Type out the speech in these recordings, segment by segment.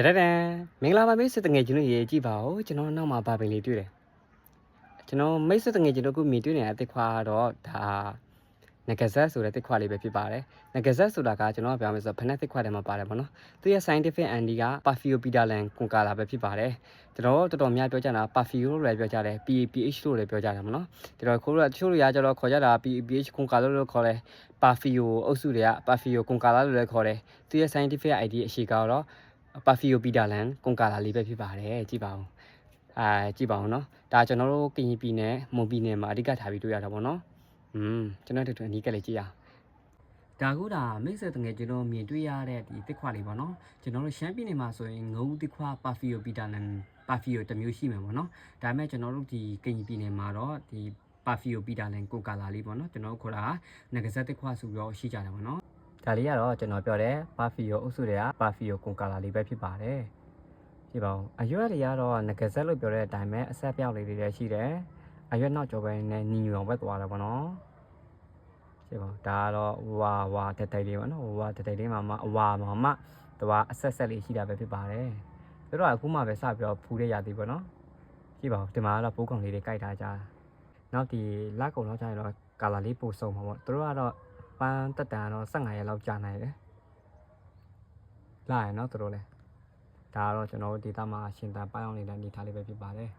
တရတန်မင်္ဂလာပါမိတ်ဆွေတငယ်ချင်းတို့ရေကြည့်ပါဦးကျွန်တော်နောက်မှာဗာပင်လေးတွေ့တယ်ကျွန်တော်မိတ်ဆွေတငယ်ချင်းတို့ကမြင်တွေ့နေတဲ့အသစ်ခွာတော့ဒါငကဇက်ဆိုတဲ့သစ်ခွာလေးပဲဖြစ်ပါတယ်ငကဇက်ဆိုတာကကျွန်တော်ကပြောမယ်ဆိုတော့ဖနက်သစ်ခွာထဲမှာပါတယ်ပေါ့နော်သူရဲ့ scientific andy က Perfio Peterland ကွန်ကာလာပဲဖြစ်ပါတယ်ကျွန်တော်တော်တော်များပြောကြတာ Perfio လို့လည်းပြောကြတယ် PAPH လို့လည်းပြောကြတယ်ပေါ့နော်ကျွန်တော်ခိုးတော့တချို့လူရကြတော့ခေါ်ကြတာ PAPH ကွန်ကာလာလို့ခေါ်တယ် Perfio အုပ်စုတွေက Perfio ကွန်ကာလာလို့လည်းခေါ်တယ်သူရဲ့ scientific ID အရှိကတော့ ပါဖီယိုပီတာလန်ကွန်ကာလာလေးပဲဖြစ်ပါတယ်ကြည့်ပါဦးအာကြည့်ပါဦးเนาะဒါကျွန်တော်တို့ကရင်ပြည်နယ်မွန်ပြည်နယ်မှာအဓိကထားပြီးတွေ့ရတာပေါ့နော်อืมကျွန်တော်တို့တို့အနီးကလေးကြည့်ရအောင်ဒါကူဒါမိတ်ဆက်တငယ်ကျွန်တော်မြင်တွေ့ရတဲ့ဒီတစ်ခွာလေးပေါ့နော်ကျွန်တော်တို့ရှမ်းပြည်နယ်မှာဆိုရင်ငုံတစ်ခွာပါဖီယိုပီတာလန်ပါဖီယိုတစ်မျိုးရှိမှာပေါ့နော်ဒါပေမဲ့ကျွန်တော်တို့ဒီကရင်ပြည်နယ်မှာတော့ဒီပါဖီယိုပီတာလန်ကွန်ကာလာလေးပေါ့နော်ကျွန်တော်တို့ခေါ်တာငကဆက်တစ်ခွာဆိုပြီးတော့ရှိကြတယ်ပေါ့နော် ဒါလေးကတော့ကျွန်တော်ပြောတဲ့ပါဖီယိုအုပ်စုတွေကပါဖီယိုကွန်ကာလာလေးပဲဖြစ်ပါတယ်။ကြည့်ပါဦးအရွက်တွေကတော့ငကဇက်လို့ပြောတဲ့အတိုင်းပဲအဆက်ပြောက်လေးတွေလည်းရှိတယ်။အရွက်နောက်ကျော်ပဲနဲ့ညီညွန်ပဲသွားတယ်ပေါ့နော်။ကြည့်ပါဦးဒါကတော့ဝါဝါတက်တိုက်လေးပေါ့နော်ဝါတက်တိုက်လေးမှာမှအဝါမှာမှသွားအဆက်ဆက်လေးရှိတာပဲဖြစ်ပါတယ်။တို့တော့အခုမှပဲစပြီးတော့ဖူးတဲ့ရာသီပေါ့နော်။ကြည့်ပါဦးဒီမှာကတော့ပိုးကောင်လေးတွေကြိုက်ထားကြတာ။နောက်ဒီလက်ကုံတော့ကျရင်တော့ကာလာလေးပိုစုံမှာပေါ့။တို့ကတော့ ပန်းတက်တန်တော့15ရက်လောက်ကြာနိုင်တယ်။လာရနော်သူတို့လည်းဒါကတော့ကျွန်တော်တို့ဒေတာမှာရှင်တန်ပိုင်းအောင်နေတဲ့အနေထားလေးပဲဖြစ်ပါတယ်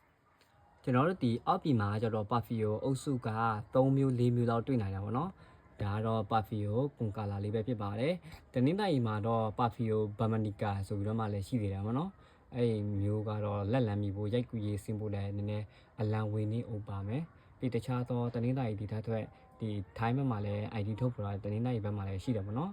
။ကျွန်တော်တို့ဒီအောက်ပြည်မှာကျတော့ပါဖီယိုအုပ်စုက3မျိုး4မျိုးလောက်တွေ့နိုင်တာပေါ့နော်။ဒါကတော့ပါဖီယိုကွန်ကာလာလေးပဲဖြစ်ပါတယ်။တနင်္လာရီမှာတော့ပါဖီယိုဘာမနီကာဆိုပြီးတော့မှလည်းရှိသေးတယ်ပေါ့နော်။အဲ့ဒီမျိုးကတော့လက်လံမီဖို့ရိုက်ကူရေးဆင်းဖို့လည်းနည်းနည်းအလံဝင်နေအောင်ပါမယ်။ ပြီးတခြားသောတနင်္လာရီဒီထားထွက်ဒီထိုင်းဘက်မှာလည်း ID ထုတ်ပြတာတနင်္လာရီဘက်မှာလည်းရှိတယ်ပေါ့နော်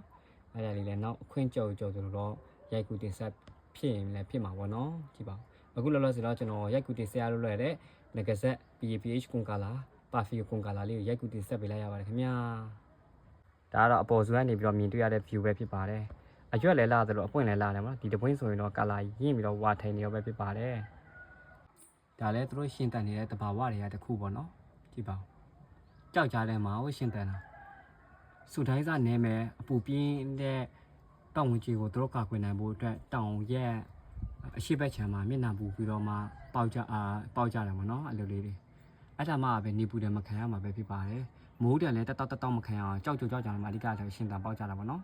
အဲ့ဒါလေးလည်းနောက်အခွင့်ကြော်ကြော်ဆိုတော့ရိုက်ကူတင်ဆက်ဖြစ်ရင်လည်းဖြစ်မှာပေါ့နော်ကြည့်ပါအခုလောလောဆယ်တော့ကျွန်တော်ရိုက်ကူတင်ဆက်ရလို့လွယ်တဲ့ငကဆက် PPH ကွန်ကာလာပါဖီကွန်ကာလာလေးကိုရိုက်ကူတင်ဆက်ပေးလိုက်ရပါတယ်ခင်ဗျာဒါကတော့အပေါ်စုကနေပြီးတော့မြင်တွေ့ရတဲ့ view ပဲဖြစ်ပါတယ်အရွက်လည်းလာသလိုအပွင့်လည်းလာတယ်ပေါ့နော်ဒီတပွင့်ဆိုရင်တော့ကာလာရင့်ပြီးတော့ဝါထိုင်နေရောပဲဖြစ်ပါတယ်ဒါလည်းသူတို့ရှင်းတန်နေတဲ့တဘာဝတွေကတခုပေါ့နော် ကြည့်ပါဦးကြောက်ကြတဲ့မှာဝရှင်တန်တာစူတိုင်းစာနဲမယ်အပူပြင်းတဲ့တောင်ဝင်ကြီးကိုသူတို့ကာကွယ်နိုင်ဖို့အတွက်တောင်ရက်အရှိဘက်ခြမ်းမှာမျက်နှာပူပြီးတော့မှပေါက်ကြအာပေါက်ကြတယ်မနော်အလိုလေးတွေအဲ့ဒါမှပဲနေပူတယ်မခံရမှာပဲဖြစ်ပါတယ်မိုးတယ်လည်းတက်တောက်တက်တောက်မခံရအောင်ကြောက်ကြကြောက်ကြမှာအဓိကဆိုရှင်တန်ပေါက်ကြတာပေါ့နော်